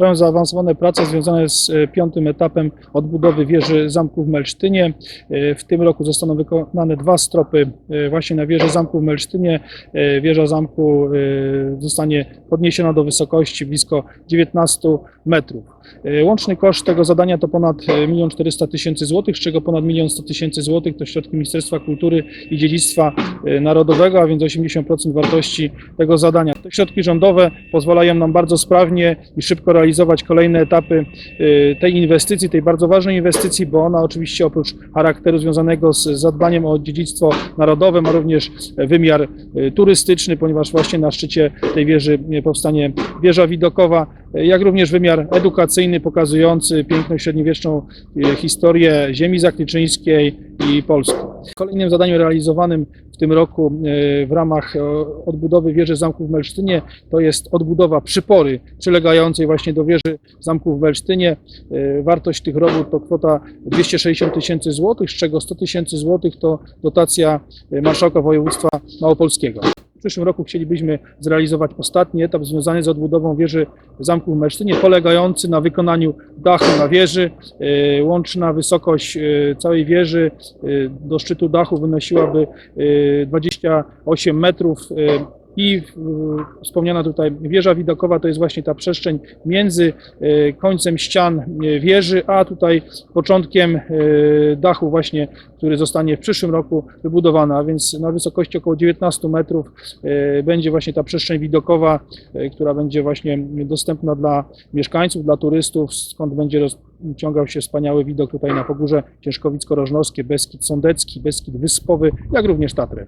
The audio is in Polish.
Trwają zaawansowane prace związane z e, piątym etapem odbudowy wieży zamku w Melsztynie. E, W tym roku zostaną wykonane dwa stropy e, właśnie na wieży zamku w Melsztynie. Wieża zamku zostanie podniesiona do wysokości blisko 19 metrów. Łączny koszt tego zadania to ponad 1 400 tysięcy złotych, z czego ponad 1 100 tysięcy złotych to środki Ministerstwa Kultury i Dziedzictwa Narodowego, a więc 80% wartości tego zadania. Te środki rządowe pozwalają nam bardzo sprawnie i szybko realizować kolejne etapy e, tej inwestycji, tej bardzo ważnej inwestycji, bo ona oczywiście oprócz charakteru związanego z zadbaniem o dziedzictwo narodowe ma również wymiar e, turystyczny, ponieważ właśnie na szczycie tej wieży e, powstanie wieża widokowa, jak również wymiar edukacyjny pokazujący piękną średniowieczną historię ziemi zakliczyńskiej i Polski. Kolejnym zadaniem realizowanym w tym roku e, w ramach e, odbudowy wieży zamku w Melsztynie to jest odbudowa przypory przylegającej właśnie do wieży zamku w Melsztynie. E, Wartość tych robót to kwota 260 tysięcy złotych, z czego 100 tysięcy złotych to dotacja marszałka województwa małopolskiego. W przyszłym roku chcielibyśmy zrealizować ostatni etap związany z odbudową wieży zamku w Melsztynie, polegający na wykonaniu dachu na wieży. E, Łączna wysokość e, całej wieży e, do szczytu dachu wynosiłaby e, 28 metrów. I e, wspomniana tutaj wieża widokowa to jest właśnie ta przestrzeń między e, końcem ścian e, wieży, a tutaj początkiem dachu właśnie, który zostanie w przyszłym roku wybudowany, a więc na wysokości około 19 metrów będzie właśnie ta przestrzeń widokowa, która będzie właśnie dostępna dla mieszkańców, dla turystów, skąd będzie rozciągał się wspaniały widok tutaj na Pogórze Ciężkowicko-Rożnowskie, Beskid Sądecki, Beskid Wyspowy, jak również Tatry.